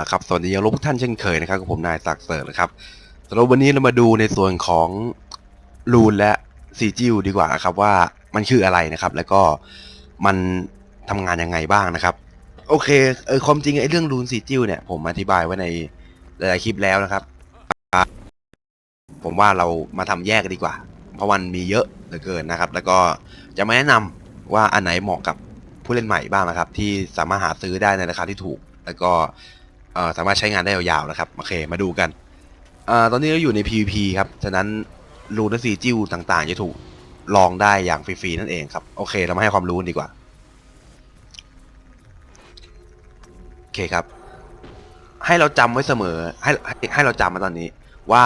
นะครับสวัสดีทุกท่านเช่นเคยนะครับกับผมนายศักดิ์เสริร์นะครับสำหรับวันนี้เรามาดูในส่วนของรูนและซีจิวดีกว่าครับว่ามันคืออะไรนะครับ แล้วก็มันทำงานยังไงบ้างนะครับ โอเคเออความจริงไอ้เรื่องรูนซีจิวเนี่ยผมอธิบายไว้ในหลายๆคลิปแล้วนะครับ ผมว่าเรามาทำแยกกันดีกว่า เพราะมันมีเยอะเหลือเกินนะครับ แล้วก็จะมาแนะนำว่าอันไหนเหมาะกับผู้เล่นใหม่บ้างนะครับ ที่สามารถหาซื้อได้ในราคาที่ถูก แล้วก็ สามารถใช้งานได้ยาวๆนะครับโอเคมาดูกันอตอนนี้เราอยู่ใน PVP ครับฉะนั้นรูนและซีจิ้วต่างๆ จะถูกลองได้อย่างฟรีๆนั่นเองครับโอเค เรามาให้ความรู้กันดีกว่าโอเคครับ ให้เราจำไว้เสมอให้ให้ให้เราจำมาตอนนี้ ว่า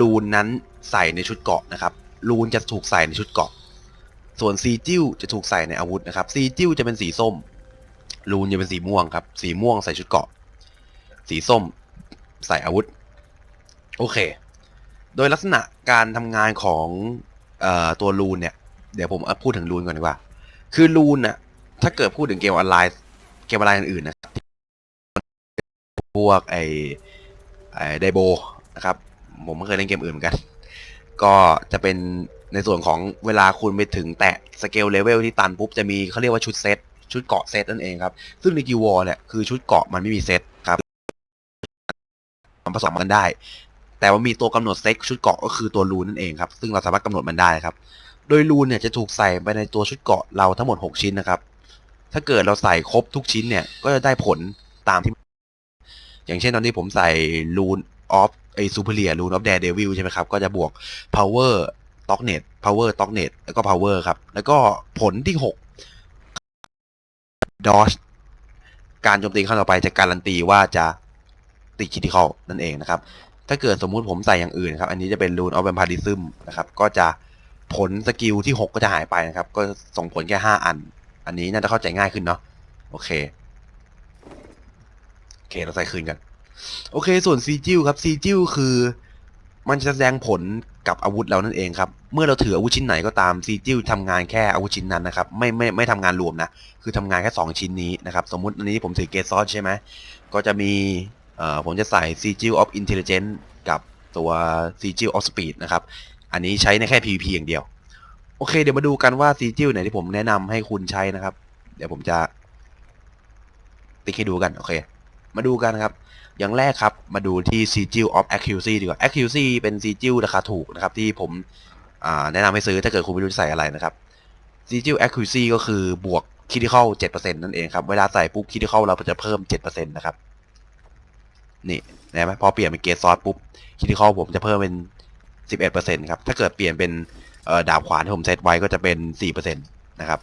รูนนั้นใส่ในชุดเกาะนะครับรูนจะถูกใส่ในชุดเกาะ ส่วนซีจิ้วจะถูกใส่ในอาวุธนะครับซีจิ้วจะเป็นสีส้มรูนจะเป็นสีม่วงครับ สีม่วงใส่ชุดเกาะ สีส้ม ใส่อาวุธ โอเค โดยลักษณะการทำงานของออตัวรูนเนี่ย เดี๋ยวผมพูดถึงรูนก่อนดีกว่า คือรูนน่ะ ถ้าเกิดพูดถึงเกมออนไลน์ เกมออนไลน์อื่นๆนะครับพวกไอไอไดโบนะครับ ผมไม่เคยเล่นเกมอื่นเหมือนกัน ก็จะเป็นในส่วนของเวลาคุณไปถึงแตะสเกลเลเวลที่ตันปุ๊บจะมีเขาเรียกว่าชุดเซตชุดเกาะเซตนั่นเองครับ ซึ่งในกิวอร์เนี่ยคือชุดเกาะมันไม่มีเซตครับ ผสมกันได้ แต่ว่ามีตัวกำหนดเซ็ตชุดเกาะก็คือตัวรูนนั่นเองครับ ซึ่งเราสามารถกำหนดมันได้ครับ โดยรูนเนี่ยจะถูกใส่ไปในตัวชุดเกาะเราทั้งหมด 6 ชิ้นนะครับ ถ้าเกิดเราใส่ครบทุกชิ้นเนี่ยก็จะได้ผลตามที่ อย่างเช่นตอนที่ผมใส่รูนออฟไอซูเปอร์เลียรูนออฟแดร์เดวิลใช่ไหมครับ ก็จะบวก power t o c k net power t o c k net แล้วก็ power ครับ แล้วก็ผลที่6 dodge การโจมตีครั้งต่อไปจะการันตีว่าจะ ติดคิติคอลนั่นเองนะครับ ถ้าเกิดสมมุติผมใส่อย่างอื่นครับ อันนี้จะเป็น rune of vampirism นะครับ ก็จะผลสกิลที่ 6 ก็จะหายไปนะครับ ก็ส่งผลแค่ 5 อัน อันนี้น่าจะเข้าใจง่ายขึ้นเนาะ โอเค โอเค เราใส่คืนกัน โอเค ส่วนซีจิลครับ ซีจิลคือ มันจะแสดงผลกับอาวุธเรานั่นเองครับ เมื่อเราถืออาวุธชิ้นไหนก็ตามซีจิลทำงานแค่อาวุธชิ้นนั้นนะครับ ไม่ไม่ไม่ทำงานรวมนะ คือทำงานแค่ 2 ชิ้นนี้นะครับ สมมุติอันนี้ผมถือเกซอสใช่ไหม ก็จะมี ผมจะใส่ Sigil of Intelligence กับตัว Sigil of Speed นะครับ อันนี้ใช้ในแค่ PVP อย่างเดียว โอเค เดี๋ยวมาดูกันว่า Sigil ไหนที่ผมแนะนำให้คุณใช้นะครับ เดี๋ยวผมจะ ติ๊กให้ดูกัน โอเค มาดูกันครับ อย่างแรกครับ มาดูที่ Sigil of Accuracy ดีกว่า Accuracy เป็น Sigil ราคาถูกนะครับ ที่ผมแนะนำให้ซื้อถ้าเกิดคุณไม่รู้จะใส่อะไรนะครับ Sigil Accuracy ก็คือบวก Critical 7%นั่นเองครับ เวลาใส่ปุ๊บ Critical เราจะเพิ่ม 7%นะครับ นี่เห็นไหมพอเปลี่ยนเป็นเกรดซอสปุ๊บ Critical ผมจะเพิ่มเป็น 11%ครับ ถ้าเกิดเปลี่ยนเป็นดาบขวานที่ผมเซตไว้ก็จะเป็น 4%นะครับ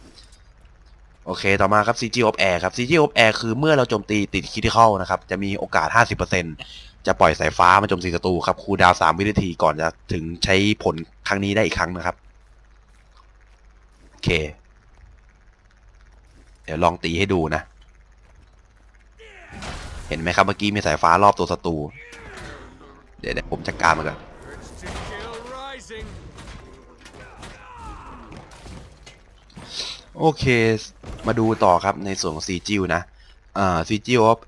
โอเค ต่อมาครับ CG of Air ครับ CG of Air คือเมื่อเราโจมตีติด Critical นะครับ จะมีโอกาส 50%จะปล่อยสายฟ้ามาโจมตีศัตรูครับ คูดาว3วินาทีก่อนจะถึงใช้ผลครั้งนี้ได้อีกครั้งนะครับ โอเค เดี๋ยวลองตีให้ดูนะ เห็นไหมครับเมื่อกี้มีสายฟ้ารอบตัวศัตรูเดี๋ยวเดี๋ยวผมจัดการมันก่อนโอเค มาดูต่อครับในส่วนของซีจิวนะอ่าซีจิวออฟ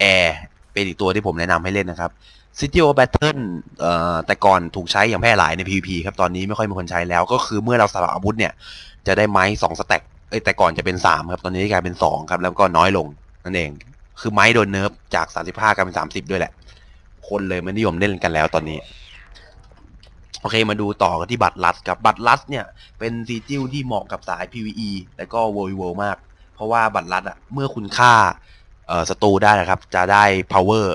แอร์เป็นอีกตัวที่ผมแนะนำให้เล่นนะครับซีจิวออฟแบทเทิลเอ่อแต่ก่อนถูกใช้อย่างแพร่หลายใน PVP ครับ ตอนนี้ไม่ค่อยมีคนใช้แล้ว ก็คือเมื่อเราสลับอาวุธเนี่ย จะได้ไม้สองสแต็กเอ้แต่ก่อนจะเป็นสามครับ ตอนนี้กลายเป็นสองครับ แล้วก็น้อยลงนั่นเอง คือไม้โดนเนิร์ฟจาก 35กลายเป็น 30 ด้วยแหละ คนเลยไม่นิยมเล่นกันแล้วตอนนี้ โอเคมาดูต่อกันที่บัตรลัดครับบัตรลัดเนี่ย เป็นซีจิลที่เหมาะกับสาย PVE แล้วก็ w o r w o r มาก เพราะว่าบัตรลัดอะเมื่อคุณฆ่าเอ่อศัตรูได้นะครับ จะได้ power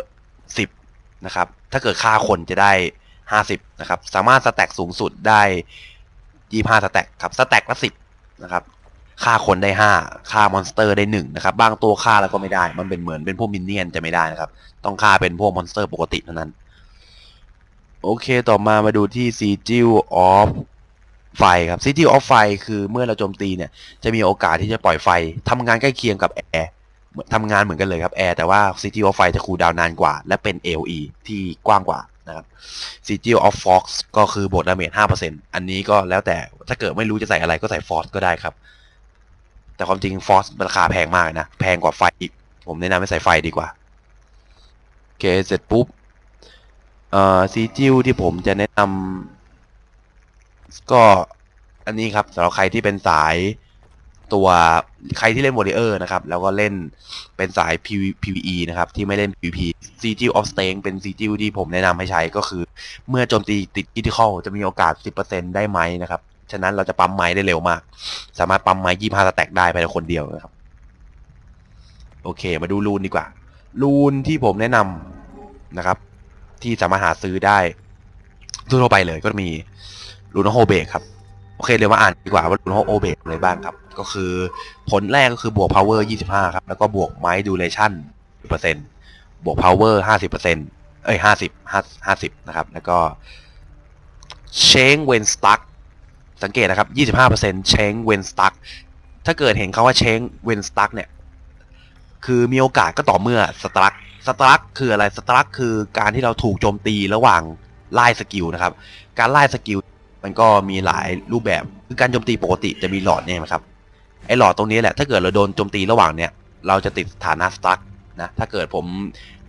10 นะครับ ถ้าเกิดฆ่าคนจะได้ 50 นะครับ สามารถสแต็กสูงสุดได้ 25 สแต็กครับ สแต็กละ 10 นะครับ ฆ่าคนได้5ฆ่ามอนสเตอร์ได้1นะครับ บางตัวฆ่าแล้วก็ไม่ได้ มันเป็นเหมือนเป็นพวกมินเนี่ยนจะไม่ได้นะครับ ต้องฆ่าเป็นพวกมอนสเตอร์ปกติเท่านั้น โอเคต่อมามาดูที่ Sigil of ไฟครับ Sigil of ไฟคือเมื่อเราโจมตีเนี่ย จะมีโอกาสที่จะปล่อยไฟทำงานใกล้เคียงกับแอร์ทำงานเหมือนกันเลยครับแอร์แต่ว่า Sigil of ไฟจะคูลดาวน์นานกว่า และเป็น AOE ที่กว้างกว่านะครับ Sigil of Fox ก็คือบวกดาเมจ5%อันนี้ก็แล้วแต่ถ้าเกิดไม่รู้จะใส่อะไรก็ใส่ Force ก็ได้ครับ แต่ความจริง Force ราคาแพงมากนะ แพงกว่าไฟอีก ผมแนะนำให้ใส่ไฟดีกว่า โอเค เสร็จปุ๊บ เอ่อซีจิวที่ผมจะแนะนำก็อันนี้ครับสำหรับใครที่เป็นสายตัวใครที่เล่น Warrior นะครับ แล้วก็เล่นเป็นสาย PV PVE นะครับ ที่ไม่เล่น PVP ซีจิว of Strength เป็นซีจิวที่ผมแนะนำให้ใช้ก็คือ เมื่อโจมตีติด critical จะมีโอกาส 10%ได้ไหมนะครับ ฉะนั้นเราจะปั๊มไม้ได้เร็วมาก สามารถปั๊มไม้25สแต็กได้ภายในคนเดียวนะครับ โอเค มาดูรูนดีกว่า รูนที่ผมแนะนำนะครับ ที่สามารถหาซื้อได้ทั่วไปเลยก็มีรูนโฮเบกครับ โอเคเดี๋ยวมาอ่านดีกว่าว่ารูนโฮเบกอะไรบ้างครับ ก็คือผลแรกก็คือบวก power 25 ครับ แล้วก็บวกไม้ duration 10%บวก power 50%เอ้ย50 50นะครับ แล้วก็ change when stuck สั สังเกตนะครับ 25% change when stuck ถ้าเกิดเห็นเขาว่า change when stuck เนี่ย คือมีโอกาสก็ต่อเมื่อ struck struck คืออะไร struck คือการที่เราถูกโจมตีระหว่างไล่สกิลนะครับ การไล่สกิลมันก็มีหลายรูปแบบ คือการโจมตีปกติจะมีหลอดเนี่ยนะครับ ไอ้หลอดตรงนี้แหละ ถ้าเกิดเราโดนโจมตีระหว่างเนี้ยเราจะติดฐานะ struck นะ ถ้าเกิดผม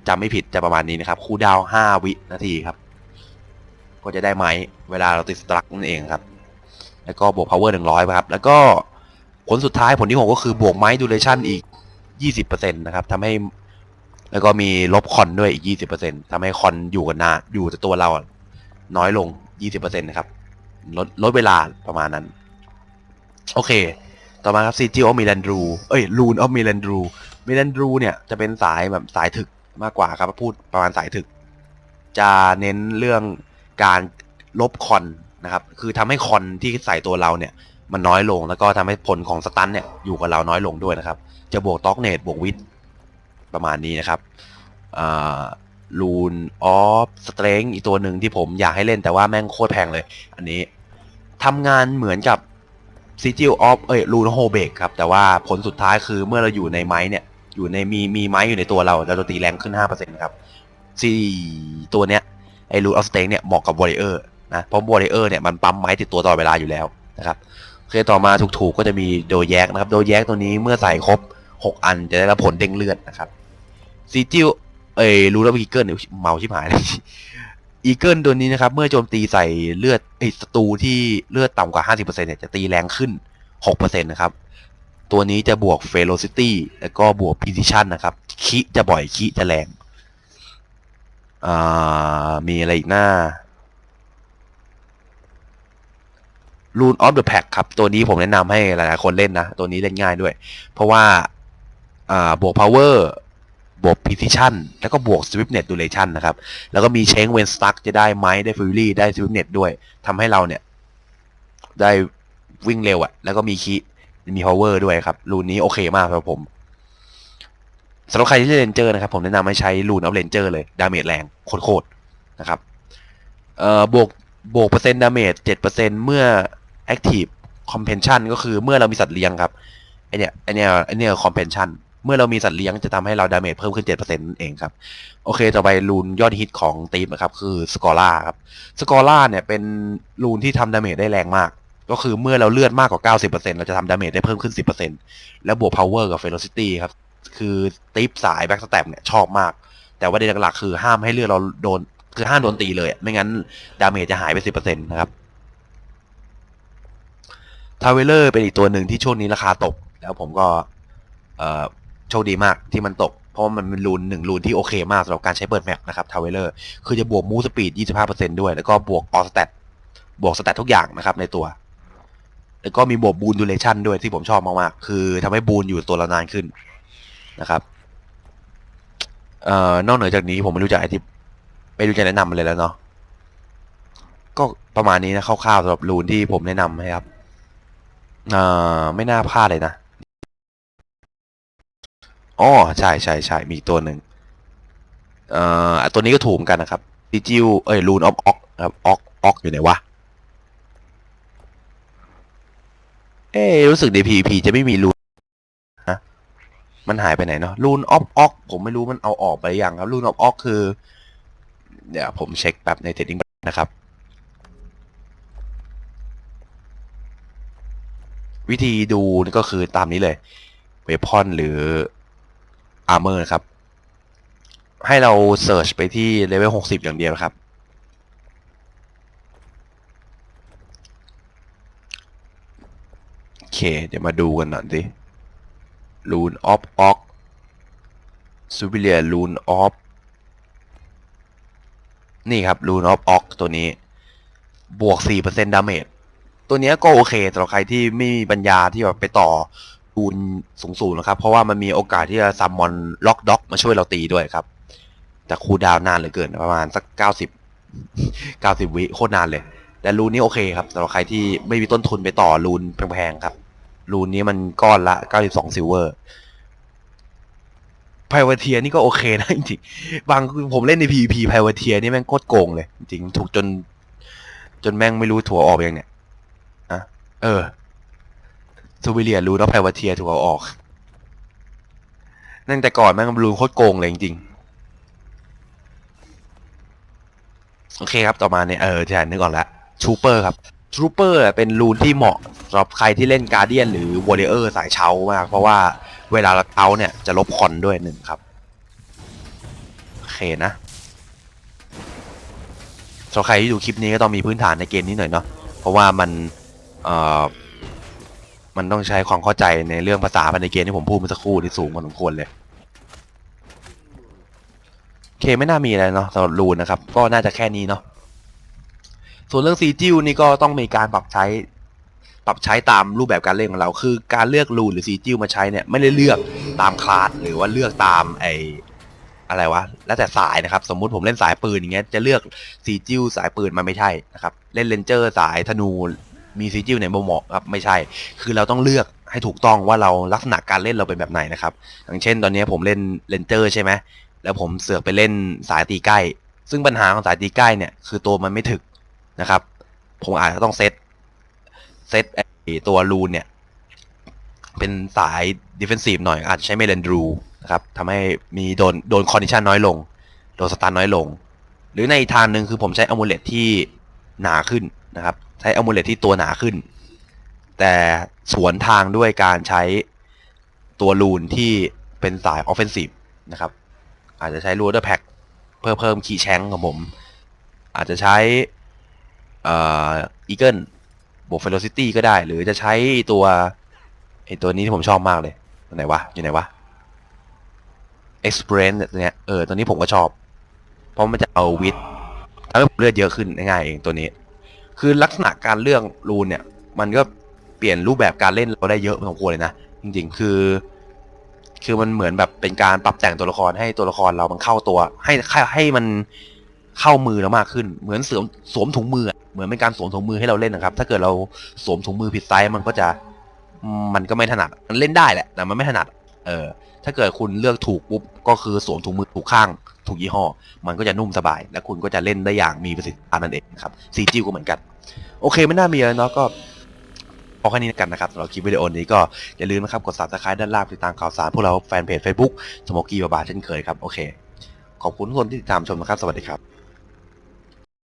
จำไม่ผิดจะประมาณนี้นะครับ คูดาว 5 วินาทีครับ ก็จะได้ไหม เวลาเราติด struck นั่นเองครับ แล้วก็บวก power 100ครับแล้วก็ผลสุดท้ายผลที่หกก็คือบวกไม้ duration อีก 20%นะครับทำให้ แล้วก็มีลบคอนด้วยอีก 20%ทำให้คอนอยู่กันนานอยู่แต่ตัวเราน้อยลง 20%นะครับลดลดเวลาประมาณนั้น โอเค ต่อมาครับ CG of Milandru เอ้ย Rune of Milandru Milandru เนี่ยจะเป็นสายแบบสายถึกมากกว่าครับพูดประมาณสายถึก จะเน้นเรื่องการลบคอน นะครับ คือทำให้คอนที่ใส่ตัวเราเนี่ย มันน้อยลงแล้วก็ทำให้ผลของสตันเนี่ยอยู่กับเราน้อยลงด้วยนะครับ จะบวกต็อกเนตบวกวิทประมาณนี้นะครับลูนออฟสเตรนอีกตัวหนึ่งที่ผมอยากให้เล่นแต่ว่าแม่งโคตรแพงเลย อันนี้ทำงานเหมือนกับซิจิลออฟเอ้ยลูนโฮเบกครับ แต่ว่าผลสุดท้ายคือเมื่อเราอยู่ในไม้เนี่ย อยู่ในมีมีไม้อยู่ในตัวเราเราจะตีแรงขึ้น 5%ครับซีตัวเนี้ยไอ้ลูนออฟสเตรนเนี่ยเหมาะกับวอริเออร์ นะเพราะวอริเออร์เนี่ยมันปั๊มไม้ติดตัวตลอดเวลาอยู่แล้วนะครับเคต่อมาถูกๆก็จะมีโดแยกนะครับ โดแยกตัวนี้เมื่อใส่ครบ 6 อันจะได้รับผลเด้งเลือดนะครับซีจิวเอ้รู้แล้วอีเกิลเนี่ยเมาชิบหายเลยอีเกิลตัวนี้นะครับ เมื่อโจมตีใส่เลือดไอ้ศัตรูที่เลือดต่ำกว่า 50%เนี่ยจะตีแรงขึ้น 6%นะครับ ตัวนี้จะบวก velocity แล้วก็บวก precision นะครับ คิจะบ่อยคิจะแรง อ่า มีอะไรอีกหน้า Rune of the Pack ครับ ตัวนี้ผมแนะนำให้หลายๆคนเล่นนะ ตัวนี้เล่นง่ายด้วย เพราะว่าอ่าบวก power บวก precision แล้วก็บวก swiftness duration นะครับ แล้วก็มี change when stuck จะได้ไม้ได้ fury ได้ swiftness ด้วยทำให้เราเนี่ย ได้วิ่งเร็วอะแล้วก็มีคีมี power ด้วยครับ รูนนี้โอเคมากสำหรับผมสำหรับใครที่เล่นเรนเจอร์นะครับ ผมแนะนำให้ใช้รูนเอาเรนเจอร์เลย ดาเมจแรงโคตรๆนะครับเอ่อบวกบวกเปอร์เซ็นต์ดาเมจเจ็ดเปอร์เซ็นต์เมื่อ active compension ก็คือเมื่อเรามีสัตว์เลี้ยงครับไอเนี้ยไอเนี้ยไอเนี้ย compension เมื่อเรามีสัตว์เลี้ยงจะทำให้เราดาเมจเพิ่มขึ้นเจ็ดเปอร์เซ็นต์เองครับ โอเค ต่อไปรูนยอดฮิตของทีมนะครับ คือสกอร่าครับสกอร่าเนี่ยเป็นรูนที่ทำดาเมจได้แรงมาก ก็คือเมื่อเราเลือดมากกว่า 90%เราจะทำดาเมจได้เพิ่มขึ้น 10%แล้วบวก power กับ velocity ครับ คือติปสายแบ็กสแตมเนี่ยชอบมาก แต่ว่าในหลักๆคือห้ามให้เลือดเราโดน คือห้ามโดนตีเลย ไม่งั้นดาเมจจะหายไป 10%นะครับ ทาวเวลเลอร์เป็นอีกตัวหนึ่งที่ช่วงนี้ราคาตก แล้วผมก็โชคดีมากที่มันตก เพราะว่ามันเป็นรูนหนึ่งรูนที่โอเคมากสำหรับการใช้เปิดแมปนะครับทาวเวลเลอร์คือจะบวกมูสปีด 25%ด้วย แล้วก็บวกออสแตทบวกสแตททุกอย่างนะครับในตัว แล้วก็มีบวกบูนดูเลชันด้วยที่ผมชอบมากๆ คือทำให้บูนอยู่ตัวเรานานขึ้นนะครับเอ่อนอกเหนือจากนี้ผมไม่รู้จะไอที่ไม่รู้จะแนะนำอะไรแล้วเนาะก็ประมาณนี้นะคร่าวๆสำหรับรูนที่ผมแนะนำให้ครับ เอ่อไม่น่าพลาดเลยนะอ๋อใช่ใช่ใช่มีตัวหนึ่งเอ่อตัวนี้ก็ถูกเหมือนกันนะครับดิจิวเอ้ยรูนออฟออกครับออกออกอยู่ไหนวะเอ๊ะรู้สึกใน PVP จะไม่มีรูนฮะมันหายไปไหนเนาะรูนออฟออกผมไม่รู้มันเอาออกไปอยังครับรูนออฟออกคือ เดี๋ยวผมเช็คแบบในเทรดดิ้งนะครับ วิธีดูนี่ก็คือตามนี้เลยเวพอนหรืออาร์เมอร์ครับ ให้เราเสิร์ชไปที่เลเวลหกสิบอย่างเดียวครับ โอเค เดี๋ยวมาดูกันหน่อยสิ Rune of Ock Superior Rune of นี่ครับ Rune of Ock ตัวนี้ บวก 4%ดาเมจ ตัวเนี้ยก็โอเคสำหรับใครที่ไม่มีปัญญาที่แบบไปต่อรูนสูงๆนะครับ เพราะว่ามันมีโอกาสที่จะซัมมอนล็อกด็อกมาช่วยเราตีด้วยครับ แต่คูลดาวน์นานเหลือเกินประมาณสัก90 90วิโคตรนานเลย แต่รูนนี้โอเคครับสำหรับใครที่ไม่มีต้นทุนไปต่อรูนแพงๆครับ รูนนี้มันก้อนละ92ซิลเวอร์ไพวเทียนี่ก็โอเคนะจริงๆบางผมเล่นใน PVP ไพวเทียนี่แม่งโคตรโกงเลย จริงถูกจน จนแม่งไม่รู้ถั่วออกยังเนี่ย เออซูวิเลียรู้แล้วไพวเทียถูกเอาออก นั่งแต่ก่อนแม่งรูนโคตรโกงเลยจริงๆโอเคครับ ต่อมาเนี่ย เออใช่นึกออกแล้วชูเปอร์ครับชูเปอร์เป็นรูนที่เหมาะสำหรับใครที่เล่นการเดียนหรือวอร์เรอร์สายเช้ามาก เพราะว่าเวลาเราเช้าเนี่ยจะลบคอนด้วยหนึ่งครับ โอเคนะสำหรับใครที่ดูคลิปนี้ก็ต้องมีพื้นฐานในเกมนี้หน่อยเนาะเพราะว่ามัน เอ่อมันต้องใช้ความเข้าใจในเรื่องภาษาภายในเกมที่ผมพูดเมื่อสักครู่ที่สูงพอสมควรเลยโอเคไม่น่ามีอะไรเนาะสำหรับรูนนะครับ ก็น่าจะแค่นี้เนาะส่วนเรื่องซีจิวนี่ก็ต้องมีการปรับใช้ ปรับใช้ตามรูปแบบการเล่นของเรา คือการเลือกรูนหรือซีจิวมาใช้เนี่ยไม่ได้เลือกตามคลาสหรือว่าเลือกตามไออะไรวะแล้วแต่สายนะครับ สมมุติผมเล่นสายปืนอย่างเงี้ยจะเลือกซีจิวสายปืนมันไม่ใช่นะครับ เล่นเลนเจอร์สายธนู มีซีจิวไหนบ่เหมาะครับไม่ใช่ คือเราต้องเลือกให้ถูกต้องว่าเราลักษณะการเล่นเราเป็นแบบไหนนะครับ อย่างเช่น ตอนนี้ผมเล่นเลนเจอร์ใช่ไหมแล้วผมเสือกไปเล่นสายตีใกล้ ซึ่งปัญหาของสายตีใกล้เนี่ย คือตัวมันไม่ถึกนะครับ ผมอาจจะต้องเซตเซตไอตัวรูนเนี่ย เป็นสายดิเฟนซีฟหน่อย อาจจะใช้เมเลนดรูนะครับทำให้มีโดนโดนคอนดิชันน้อยลง โดนสตาร์น้อยลง หรือในทางหนึ่งคือผมใช้อมูเลตที่หนาขึ้นนะครับ ใช้อมูเลตที่ตัวหนาขึ้น แต่สวนทางด้วยการใช้ตัวรูนที่เป็นสายออฟเฟนซีฟนะครับ อาจจะใช้รูดแพ็กเพื่อเพิ่มคีแชงของผม อาจจะใช้อีเกิลบวกเฟโลซิตี้ก็ได้ หรือจะใช้ตัวไอตัวนี้ที่ผมชอบมากเลยตัวไหนวะ อยู่ไหนวะ Experience เนี่ยเออตัวนี้ผมก็ชอบ เพราะมันจะเอาวิททำให้ผมเลือดเยอะขึ้นง่ายๆเองตัวนี้ คือลักษณะการเลือกรูนเนี่ย มันก็เปลี่ยนรูปแบบการเล่นเราได้เยอะพอสมควรเลยนะ จริง ๆ คือ คือมันเหมือนแบบเป็นการปรับแต่งตัวละครให้ตัวละครเรามันเข้าตัว ให้ให้ให้มันเข้ามือเรามากขึ้น เหมือนสวมสวมถุงมือ เหมือนเป็นการสวมถุงมือให้เราเล่นนะครับ ถ้าเกิดเราสวมถุงมือผิดไซส์มันก็จะ มันก็ไม่ถนัด มันเล่นได้แหละ แต่มันไม่ถนัด เออ ถ้าเกิดคุณเลือกถูกปุ๊บก็คือสวมถุงมือถูกข้างถูกยี่ห้อ มันก็จะนุ่มสบาย และคุณก็จะเล่นได้อย่างมีประสิทธิภาพนั่นเองครับซีจิวก็เหมือนกัน โอเคไม่น่ามีอะไรเนาะก็พอแค่นี้กันนะครับสำหรับคลิปวิดีโอนี้ก็อย่าลืมนะครับกด subscribe ด้านล่างติดตามข่าวสารพวกเราแฟนเพจ Facebook สโมกี้บาบาเช่นเคยครับโอเค ขอบคุณทุกคนที่ติดตามชมนะครับสวัสดีครับ